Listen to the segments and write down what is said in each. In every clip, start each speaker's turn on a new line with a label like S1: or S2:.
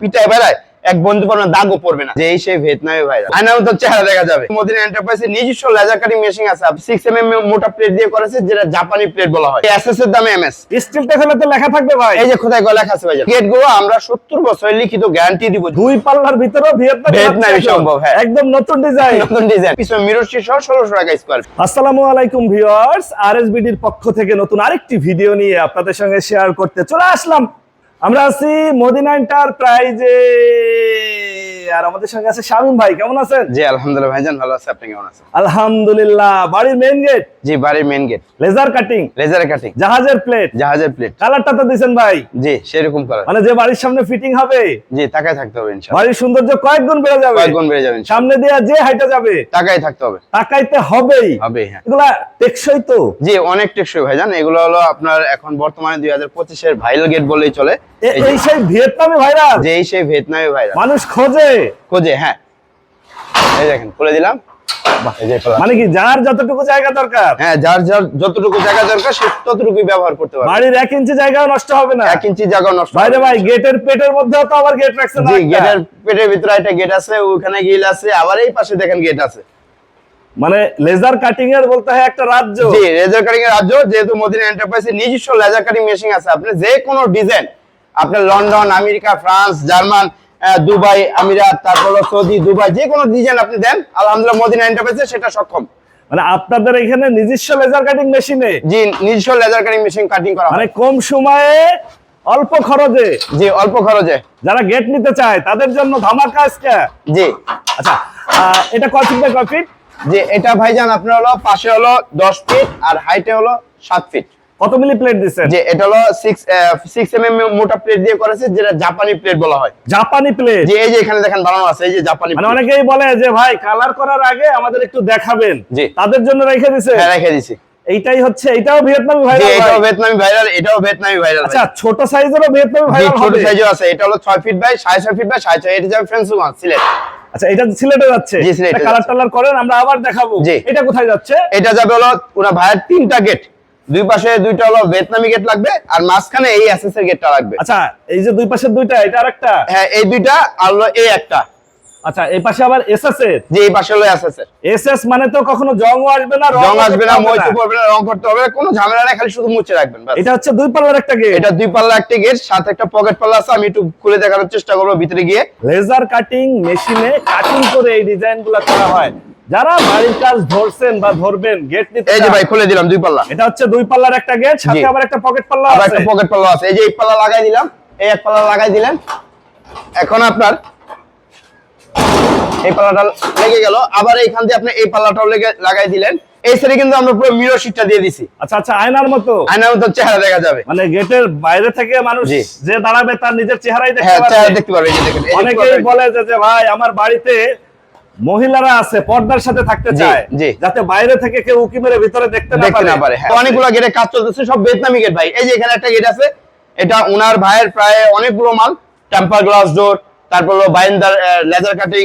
S1: পিটায় বেড়ায় এক বন্ধু পড়বে দাগও পড়বে না। যে এই সেই ভিয়েতনামি ভাইরাস আয়নার মতো চেহারা দেখা যাবে। মদিনা এন্টারপ্রাইজের নিজস্ব লেজার কাটিং মেশিন আছে সিক্স এম এম মোটা প্লেট দিয়ে করেছে যেটা জাপানি প্লেট বলা হয়। এসএস এর দামে এমএস
S2: স্টিল টেফেলে তো লেখা থাকবে ভাই।
S1: এই যে কোথায় গলা লেখা আছে ভাই গেটগুলো আমরা সত্তর বছরের লিখিত গ্যারান্টি দিব।
S2: দুই পাল্লার ভিতরে ভিয়েতনাম
S1: ভিয়েতনামি সম্ভব, হ্যাঁ।
S2: একদম নতুন ডিজাইন
S1: নতুন ডিজাইন পিছনে মিরর সহ ষোলোশো টাকা স্কোয়ার
S2: আসসালামু আলাইকুম ভিউয়ার্স আরএসবিডির পক্ষ থেকে নতুন আরেকটি ভিডিও নিয়ে আপনাদের সঙ্গে শেয়ার করতে চলে আসলাম। আমরা আছি মদিনা এন্টারপ্রাইজে। আর আমাদের সঙ্গে আছে শামিম ভাই কেমন আছেন?
S1: জি আলহামদুলিল্লাহ ভাইজান ভালো আছে আপনি কেমন আছেন?
S2: আলহামদুলিল্লাহ বাড়ির মেইন গেট
S1: জি বাড়ির মেন গেট
S2: লেজার কাটিং
S1: লেজারে কাটিং
S2: জাহাজের প্লেট
S1: জাহাজের প্লেট
S2: কালারটা তো দিয়েছেন ভাই।
S1: জি সেরকম করা
S2: মানে যে বাড়ির সামনে ফিটিং হবে
S1: জি থাকতে হবে ইনশাআল্লাহ।
S2: বাড়ির সৌন্দর্য কয়েক গুণ বেড়ে যাবে।
S1: কয়েক গুণ বেড়ে যাবে
S2: সামনে দিয়ে যে হাইটা যাবে
S1: টাকায় থাকতে হবে।
S2: তাকাইতে হবেই।
S1: হবে হ্যাঁ।
S2: এগুলা টেকসই তো।
S1: জি অনেক টেকসই ভাইজান। এগুলো হলো আপনার এখন বর্তমানে দুই হাজার পঁচিশের ভাইরাল গেট বলেই চলে। এই
S2: সেই ভিয়েতনামি ভাইরাস?
S1: যে এই সেই ভিয়েতনামি ভাইরাস।
S2: মানুষ খোঁজে।
S1: খোঁজে হ্যাঁ। এই দেখেন খুলে দিলাম।
S2: মানে কি যার যতটুকু জায়গা দরকার?
S1: হ্যাঁ যার যার যতটুকু জায়গা দরকার সে ততটুকুই ব্যবহার করতে পারবে।
S2: বাড়ির এক ইঞ্চি জায়গাও নষ্ট হবে না।
S1: এক ইঞ্চি জায়গা নষ্ট
S2: ভাই গেটের পেটের মধ্যেও তো আবার গেট রাখছে না
S1: গেটের পেটের ভিতরে একটা গেট আছে ওখানে গিল আছে আবার এই পাশে দেখেন গেট আছে।
S2: মানে লেজার কাটিং এর বলতে হয় একটা রাজ্য।
S1: জি লেজার কাটিং এর রাজ্য যেহেতু মদিনা এন্টারপ্রাইজের নিজস্ব লেজার কাটিং মেশিন আছে আপনি যে কোনো ডিজাইন আপনার London America France German Dubai আমিরাত তারপর সৌদি দুবাই যে কোনো ডিজাইন আপনি দেন আলহামদুলিল্লাহ মদিনা এন্টারপ্রাইজে সেটা সক্ষম।
S2: মানে আপনাদের এখানে নিজস্ব লেজার কাটিং মেশিনে
S1: জি নিজস্ব লেজার কাটিং মেশিন কাটিং করা
S2: মানে কম সময়ে অল্প খরচে?
S1: জি অল্প খরচে।
S2: যারা গেট নিতে চায় তাদের জন্য ধামাকা আজকে?
S1: জি।
S2: আচ্ছা এটা কয় ফিট বাই কয় ফিট
S1: যে এটা ভাইজান আপনার হলো পাশে হলো দশ ফিট আর হাইটে হলো সাত ফিট
S2: কত মিলি প্লেট দিচ্ছেন?
S1: যে এটা হলো সিক্স সিক্স এম এম মোটা প্লেট দিয়ে করেছে যেটা জাপানি প্লেট বলা হয়।
S2: জাপানি প্লেট
S1: যে এই যে এখানে দেখেন বানানো আছে এই যে জাপানি
S2: মানে অনেকেই বলে যে ভাই কালার করার আগে আমাদের একটু দেখাবেন। তাদের জন্য রেখে দিছে?
S1: হ্যাঁ রেখে দিছি।
S2: এইটাই হচ্ছে এটাও ভিয়েতনামি
S1: যে
S2: ভাইরাল
S1: এটাও ভিয়েতনামি ভাইরাল এটাও ভিয়েতনামি ভাইরাল
S2: আচ্ছা ছোট সাইজেরও ভিয়েতনামি ভাইরাল
S1: ছোট সাইজও আছে। এটা হলো ছয় ফিট বাই সাড়ে ছয় ফিট বাই সাড়ে ছয় এটা যাবে ফ্রেন্সুগান সিলেট।
S2: আচ্ছা এটা সিলেটে যাচ্ছে? কালার টালার করেন আমরা আবার দেখাবো। এটা কোথায় যাচ্ছে?
S1: এটা যাবে হলো ওরা ভাইয়ের তিনটা গেট দুই পাশে দুইটা হলো ভিয়েতনামি গেট লাগবে আর মাঝখানে এই এসএস এর গেটটা লাগবে।
S2: আচ্ছা এই যে দুই পাশের দুইটা এটা আরেকটা?
S1: হ্যাঁ এই দুইটা আর হলো এই একটা।
S2: আচ্ছা এই পাশে আবার এসএস এর
S1: যে এই পাশে হলো এসএস এর
S2: এসএস মানে তো কখনো জং আসবে না
S1: রং আসবে না মইতে পড়বে না রং করতে হবে কোনো ঝামেলা নাই খালি শুধু মুছে রাখবেন ব্যাস।
S2: এটা হচ্ছে দুই পাল্লার একটা গেট
S1: এটা দুই পাল্লা একটা গেট সাথে একটা পকেট পাল্লা আছে আমি একটু খুলে দেখানোর চেষ্টা করব ভিতরে গিয়ে।
S2: লেজার কাটিং মেশিনে কাটিং করে এই ডিজাইনগুলা করা হয়। যারা বাড়ির কাজ ধরছেন বা ধরবেন গেট নিতে
S1: এই যে ভাই খুলে দিলাম দুই পাল্লা।
S2: এটা হচ্ছে দুই পাল্লার একটা গেট সাথে আবার একটা পকেট পাল্লা
S1: আবার
S2: আছে।
S1: একটা পকেট পাল্লা আছে। এই যে এই পাল্লা লাগাই দিলাম এই এক পাল্লা লাগাই দিলেন। এখন আপনার এই পাল্লাটা লেগে গেল। আবার এইখান দিয়ে আপনি এই পাল্লাটাও লেগে লাগাই দিলেন। এই সাইডে কিন্তু আমরা পুরো মিরর শিটটা দিয়ে দিছি।
S2: আচ্ছা আচ্ছা আয়নার মতো।
S1: আয়নার মতো চেহারা দেখা যাবে।
S2: মানে গেটের বাইরে থেকে মানুষ যে দাঁড়াবে তার নিজের চেহারাই দেখতে
S1: হ্যাঁ চেহারা দেখতে পারবে এই যে দেখেন
S2: অনেকেই বলে যে ভাই আমার বাড়িতে মহিলারা আছে পর্দার সাথে থাকতে চায় যাতে বাইরে থেকে কেউ উকি মেরে ভিতরে দেখতে না পারে।
S1: হ্যাঁ। অনেকগুলো গেটে কাজ চলতেছে সব ভিয়েতনামি গেট ভাই। এই যে এখানে একটা গেট আছে এটা উনার ভাইয়ের প্রায় অনেকগুলো মাল টেম্পার গ্লাস ডোর তারপর হলো বাইন্দার লেজার কাটিং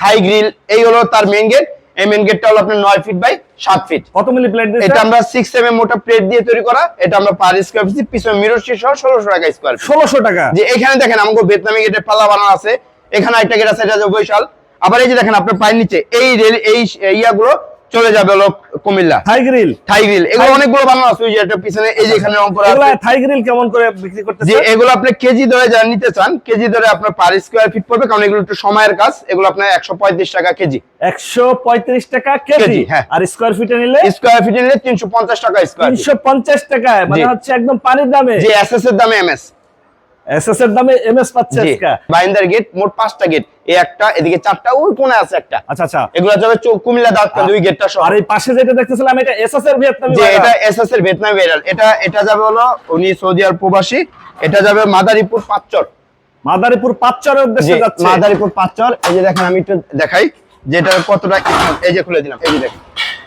S1: থাই গ্রিল এই হলো তার মেইন গেট এই মেইন গেটটা হলো আপনার নয় ফিট বাই সাত ফিট
S2: কত মিলি প্লেট
S1: এটা আমরা সিক্স এম এম মোটা প্লেট দিয়ে তৈরি করা এটা আমরা পার স্কোয়ার ফিট পিছনে মিরর সহ ষোলোশো টাকা স্কোয়ার
S2: ষোলোশো টাকা?
S1: যে এখানে দেখেন আমাকে ভিয়েতনামি গেটের পাল্লা বানানো আছে। এখানে একটা গেট আছে এটা হচ্ছে বৈশাল। আবার এই যে দেখেন আপনার পায়ের নিচে এই রেল এই ইয়াগুলো চলে যাবে হলো Comilla.
S2: Thai grill
S1: Thai grill এগুলো অনেকগুলো বানানো আছে যে একটা পিছনে এই যে এখানে রং করা আছে।
S2: থাই গ্রিল কেমন করে বিক্রি করতেছে?
S1: যে এগুলো আপনি কেজি ধরে নিতে চান কেজি ধরে আপনার পার স্কোয়ার ফিট পড়বে কারণ এগুলো একটু সময়ের কাজ এগুলো আপনার একশো পঁয়ত্রিশ টাকা কেজি।
S2: একশো পঁয়ত্রিশ টাকা কেজি।
S1: হ্যাঁ।
S2: আর স্কোয়ার ফিটে নিলে?
S1: স্কোয়ার ফিট নিলে তিনশো পঞ্চাশ টাকা স্কোয়ার
S2: তিনশো পঞ্চাশ টাকায় মানে হচ্ছে একদম পানির দামে।
S1: যে এসএস এর দামে এমএস
S2: এসএস এর দামে এমএস পাচ্ছে আজকে।
S1: বাইন্দার গেট মোট পাঁচটা গেট এই একটা এদিকে চারটা ওই কোণে আছে একটা।
S2: আচ্ছা আচ্ছা।
S1: এগুলো যাবে কুমিল্লা দুই গেটটা সহ।
S2: আর এই পাশে যেটা দেখতেছিলাম এটা এসএস এর ভিয়েতনামি
S1: যে এটা এসএস এর ভিয়েতনাম ভাইরাল এটা এটা যাবে হলো উনি সৌদি আরব প্রবাসী। এটা যাবে মাদারীপুর পাঁচচর।
S2: মাদারীপুর পাঁচচরের উদ্দেশ্যে যাচ্ছে।
S1: মাদারীপুর পাঁচচর। এই যে দেখেন আমি একটু দেখাই যেটা কতটা এই যে খুলে দিলাম এই যে দেখেন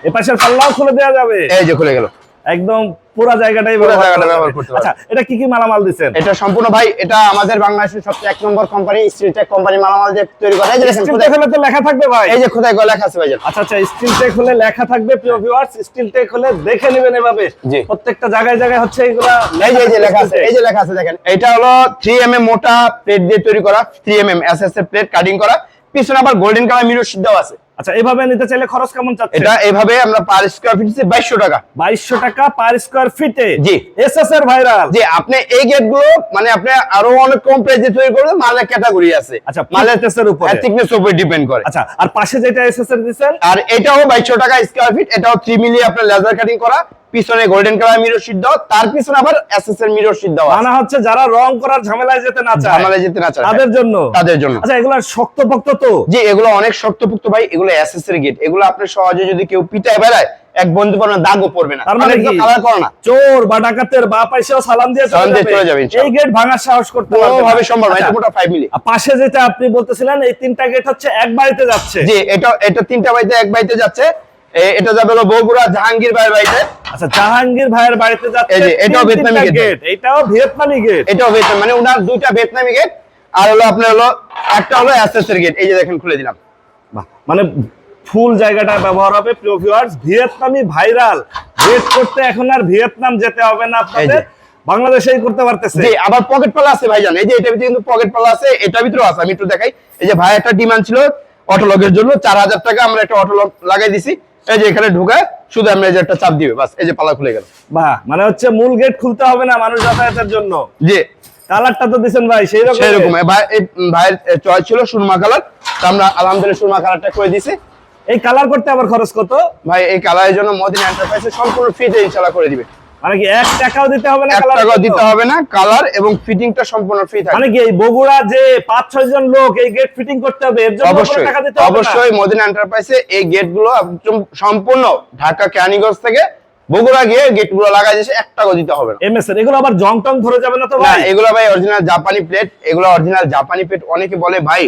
S2: এ পাশের পাল্লাও খুলে দেওয়া যাবে।
S1: এই যে খুলে গেল।
S2: একদম পুরো জায়গাটাই
S1: পুরা জায়গাটা ব্যবহার করতে
S2: আচ্ছা এটা কি কি মালামাল দিচ্ছেন?
S1: এটা সম্পূর্ণ ভাই এটা আমাদের বাংলাদেশের সবচেয়ে এক নম্বর কোম্পানি স্টিলটেক কোম্পানি মালামাল যে তৈরি করে এই যে দেখেন
S2: স্টিল টেক হলে তো লেখা থাকবে ভাই।
S1: এই যে খোদাই গলা লেখা আছে ভাইজান
S2: আচ্ছা আচ্ছা স্টিল টেক হলে লেখা থাকবে প্রিয় ভিউয়ার্স স্টিল টেক হলে দেখে নেবেন এভাবে। প্রত্যেকটা জায়গায় জায়গায় হচ্ছে এগুলা
S1: এই যে এই যে লেখা আছে এই যে লেখা আছে দেখেন এটা হলো 3 এমএম মোটা প্লেট দিয়ে তৈরি করা 3 এমএম এসএস এর প্লেট কাটিং করা। পিছনে আবার গোল্ডেন কালার মিরর সিদ্ধ আছে।
S2: আচ্ছা এভাবে নিতে চাইলে খরচ কেমন চাচ্ছে?
S1: এটা এইভাবে আমরা পার স্কয়ার ফিট 2200 টাকা।
S2: বাইশশো টাকা পার স্কোয়ার ফিটে
S1: জি।
S2: এসএস এর ভাইরাল
S1: যে আপনি এই গেটগুলো মানে আপনি আরও অনেক কম প্রাইসে তৈরি করলে মালের ক্যাটাগরি আছে।
S2: আচ্ছা,
S1: মালের
S2: thickness এর উপরে।
S1: থিকনেস উপরে ডিপেন্ড করে।
S2: আচ্ছা আর পাশে যেটা এসএস এর দিচ্ছেন?
S1: আর এটাও বাইশশো টাকা স্কয়ার ফিট এটাও থ্রি মিলি আপনার লেজার কাটিং করা পিছনে গোল্ডেন কালার মিরর সিদ্ধ তার পিছনে আবার এসএস এর মিরর সিদ্ধ আছে
S2: মানা হচ্ছে যারা রং করার ঝামেলায় যেতে না চায়
S1: ঝামেলা যেতে না চায়
S2: তাদের জন্য?
S1: তাদের জন্য।
S2: আচ্ছা এগুলা শক্তপোক্ত তো?
S1: যে এগুলো অনেক শক্তপুক্ত ভাই এগুলো এসএস এর গেট এগুলো আপনি সহজে যদি কেউ পিটায় বেড়ায় এক বন্ধু পড়বে দাগও পড়বে না।
S2: তার মানে কি?
S1: কালার করে না।
S2: চোর বা ডাকাতের বা পয়সাও সালাম দিয়ে
S1: সালাম দিয়ে
S2: চলে
S1: যাবে,
S2: এই গেট ভাঙার সাহস করতে পারবে না।
S1: কোনোভাবে সম্ভব না
S2: আচ্ছা,
S1: এটা মোটা ফাইভ মিলি
S2: আর পাশে যেটা আপনি বলতেছিলেন এই তিনটা গেট হচ্ছে এক বাড়িতে যাচ্ছে।
S1: জি এটা এটা তিনটা বাড়িতে এক বাড়িতে যাচ্ছে। এটা যাবে হলো বগুড়া জাহাঙ্গীর ভাইয়ের বাড়িতে।
S2: আচ্ছা জাহাঙ্গীর ভাইয়ের বাড়িতে যাচ্ছে
S1: এই যে, এটাও ভিয়েতনামি
S2: গেট। এটাও ভিয়েতনামি গেট।
S1: এটাও হয়েছে মানে ওনার দুইটা ভিয়েতনামি গেট আর হলো আপনার হলো একটা হলো এসএসএর গেট এই যে দেখেন খুলে দিলাম।
S2: বাহ, মানে ফুল জায়গাটা ব্যবহার হবে প্রিয় ভিউয়ার্স ভিয়েতনামি ভাইরাল। ওয়েট করতে এখন আর ভিয়েতনাম যেতে হবে না আপনাদের। বাংলাদেশেই করতে পারতেছে।
S1: জি আবার পকেট পালা আছে ভাইজান। এই যে এটা ভিতরে কিন্তু পকেট পালা আছে এটার ভিতরেও আছে আমি একটু দেখাই। এই যে ভাই একটা ডিমান্ড ছিল অটোলগের জন্য। চার হাজার টাকা আমরা একটা অটোলগ লাগাই দিছি। এই যে এখানে ঢুকে শুধু আমরা এই যে একটা চাপ দিবে বাস এই যে পালা খুলে গেল।
S2: বাহ মানে হচ্ছে মূল গেট খুলতে হবে না মানুষ যাতায়াতের জন্য।
S1: জি।
S2: কালারটা তো দিছেন ভাই সেই রকম
S1: সেই রকম ভাই এই ভাইয়ের চয়েস ছিল সুরমা কালার তো আমরা আলহামদুলিল্লাহ সুরমা কালারটা করে দিছি।
S2: এই কালার করতে আবার খরচ কত?
S1: ভাই এই কালারের জন্য মদিনা এন্টারপ্রাইজে সম্পূর্ণ ফ্রিতে ইনশাআল্লাহ করে দিবে।
S2: মানে কি এক টাকাও দিতে হবে না
S1: এক
S2: কালার
S1: দিতে হবে না কালার এবং ফিটিংটা সম্পূর্ণ ফ্রি থাকবে।
S2: মানে কি বগুড়া যে পাঁচ ছয় জন লোক এই গেট ফিটিং করতে হবে এর জন্য টাকা দিতে হবে
S1: অবশ্যই মদিনা এন্টারপ্রাইজে এই গেট সম্পূর্ণ ঢাকা কেরানীগঞ্জ থেকে বগুড়া গিয়ে গেটগুলো লাগাই দিয়েছে এক টাকা দিতে হবে না।
S2: এমএস এর এগুলো আবার জং টং ধরে যাবে না তো ভাই?
S1: এগুলো ভাই অরিজিনাল জাপানি প্লেট এগুলো অরিজিনাল জাপানি প্লেট অনেকে বলে ভাই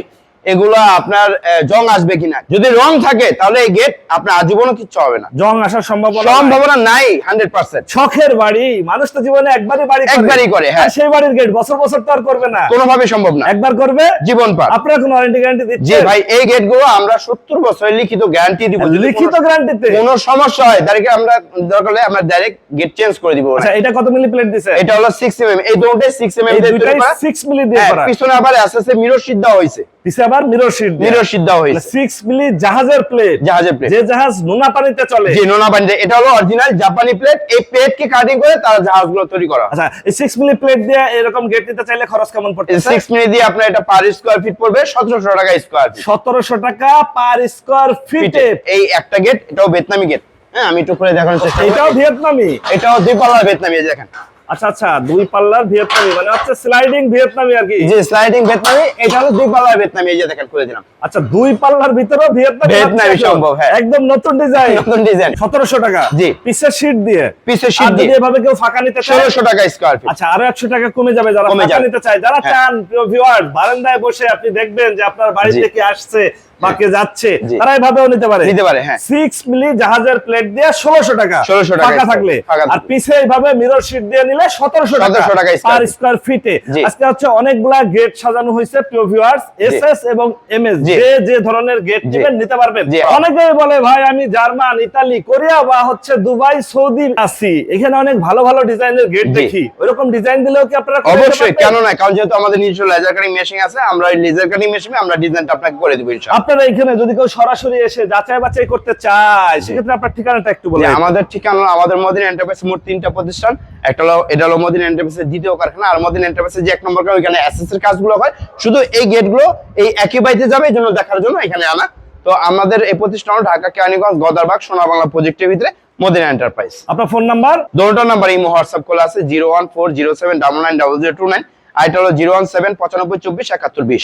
S1: এগুলো আপনার জং আসবে কিনা? যদি রং থাকে তাহলে এই গেট আপনার আজীবনও কিচ্ছু হবে না।
S2: জং আসার সম্ভাবনা
S1: সম্ভাবনা নাই হান্ড্রেড পার্সেন্ট
S2: শখের বাড়ি মানুষ তো জীবনে একবারই বাড়ি
S1: একবারই করে, হ্যাঁ।
S2: সেই বাড়ির গেট বছর বছর তো আর করবে না।
S1: কোনোভাবে সম্ভব না।
S2: একবার করবে
S1: জীবন পার।
S2: আপনারা কোনো ওয়ারেন্টি গ্যারান্টি
S1: জি ভাই এই গেটগুলো আমরা সত্তর বছরের লিখিত গ্যারান্টি দিব।
S2: লিখিত গ্যারান্টিতে
S1: কোনো সমস্যা হয় তাদেরকে আমরা দরকার হলে আমরা ডাইরেক্ট গেট চেঞ্জ করে দিব।
S2: আচ্ছা এটা কত মিলি প্লেট দিছে?
S1: এটা হলো 6 এমএম এই দুটোটাই 6 এমএম দিয়ে
S2: দুটাই
S1: তৈরি করা।
S2: 6 মিলি দিয়ে
S1: হ্যাঁ,
S2: করা।
S1: পিছনে আবার এসএসএ মিরর সিদ্ধ হইছে
S2: পিছে আবার মিরর শিট
S1: মিরর সিদ্ধ হইছে
S2: 6 মিলি জাহাজের প্লেট
S1: জাহাজের প্লেট
S2: যে জাহাজ নোনা পানিতে চলে।
S1: জি নোনা বান্ডে এটা হলো অরিজিনাল জাপানি প্লেট এই প্লেট কে কাটিং করে তারা জাহাজগুলো তৈরি করা।
S2: আচ্ছা এই 6 মিলি প্লেট দিয়ে এরকম গেট নিতে চাইলে খরচ কেমন
S1: এই
S2: পড়তেছে
S1: 6 মিনিট দিয়ে আপনার এটা পার স্কয়ার ফিট পড়বে 1700 টাকা স্কয়ার ফিট
S2: 1700 টাকা পার স্কয়ার ফিটে
S1: এই একটা গেট এটাও ভিয়েতনামি গেট হ্যাঁ আমি একটু করে দেখানোর চেষ্টা
S2: এটাও ভিয়েতনামি
S1: এটাও দুই পাল্লার ভিয়েতনামি দেখেন।
S2: আচ্ছা আচ্ছা দুই পাল্লার ভিয়েতনামি মানে হচ্ছে স্লাইডিং ভিয়েতনামি আর কি?
S1: যে স্লাইডিং ভিয়েতনামি এটা হলো দুই পাল্লার ভিয়েতনামি এই যে দেখেন করে দিলাম।
S2: আচ্ছা দুই পাল্লার ভিতরেও ভিয়েতনামি
S1: ভিয়েতনামি সম্ভব, হ্যাঁ।
S2: একদম নতুন ডিজাইন
S1: নতুন ডিজাইন
S2: সতেরোশো টাকা।
S1: জি।
S2: পিসের শীট দিয়ে।
S1: পিসের শীট দিয়ে।
S2: এভাবে কেউ ফাঁকা নিতে চায়?
S1: 1600 টাকা স্কয়ার ফিট
S2: আচ্ছা আরও একশো টাকা কমে যাবে যারা ফাঁকা নিতে চায় যারা
S1: হ্যাঁ।
S2: চান প্রিয় ভিউয়ার বারান্দায় বসে আপনি দেখবেন যে আপনার বাড়ি থেকে আসছে বা কে যাচ্ছে তারা এভাবেও নিতে পারে।
S1: নিতে পারে, হ্যাঁ।
S2: সিক্স মিলি জাহাজের প্লেট দিয়ে ষোলোশো টাকা
S1: 1600 টাকা
S2: ফাঁকা থাকলে। আর পিছে এইভাবে মিরর শীট দিয়ে নিলে সতেরোশো
S1: 1700 টাকা
S2: পার স্কয়ার ফিটে আজকে হচ্ছে অনেকগুলা গেট সাজানো হয়েছে প্রিয় ভিউয়ার্স এসএস এবং এমএস যে যে ধরনের গেট। নেবেন নিতে পারবেন। অনেকেই বলে ভাই আমি জার্মান ইতালি কোরিয়া বা হচ্ছে দুবাই সৌদি আছি। এখানে অনেক ভালো ভালো ডিজাইনের গেট দেখি। ওইরকম ডিজাইন দিলেও কি আপনারা
S1: অবশ্যই কেন না কারণ যেহেতু আমাদের নিজস্ব লেজার কাটিং মেশিন আছে আমরা লেজার কাটিং মেশিনে আমরা ডিজাইনটা আপনাকে করে দিব ইনশাআল্লাহ।
S2: আপনারা এখানে যদি কেউ সরাসরি এসে যাচাই বাছাই করতে চায় সেক্ষেত্রে আপনার ঠিকানাটা একটু বলেন
S1: আমাদের ঠিকানা আমাদের মদিনা এন্টারপ্রাইজ মোট তিনটা প্রতিষ্ঠান। একটা হলো এটা হলো মদিনা এন্টারপ্রাইজের দ্বিতীয় কারখানা আর মদিনা এন্টারপ্রাইজের যে এক নম্বর কারখানা ওইখানে এসএস এর কাজগুলো হয়। শুধু এই গেটগুলো এই একই বাড়িতে যাবে এই জন্য দেখার জন্য এখানে আনা। তো আমাদের এই প্রতিষ্ঠান ঢাকা কেরানীগঞ্জ গদারবাগ সোনা বাংলা প্রজেক্টের ভিতরে মদিনা এন্টারপ্রাইজ
S2: আপনার ফোন নাম্বার
S1: দুটো নাম্বার এই হোয়াটসঅ্যাপ খোলা আছে zero one four zero seven double nine double zero two nine আর এটা হলো জিরো ওয়ান সেভেন পঁচানব্বই চব্বিশ একাত্তর বিশ।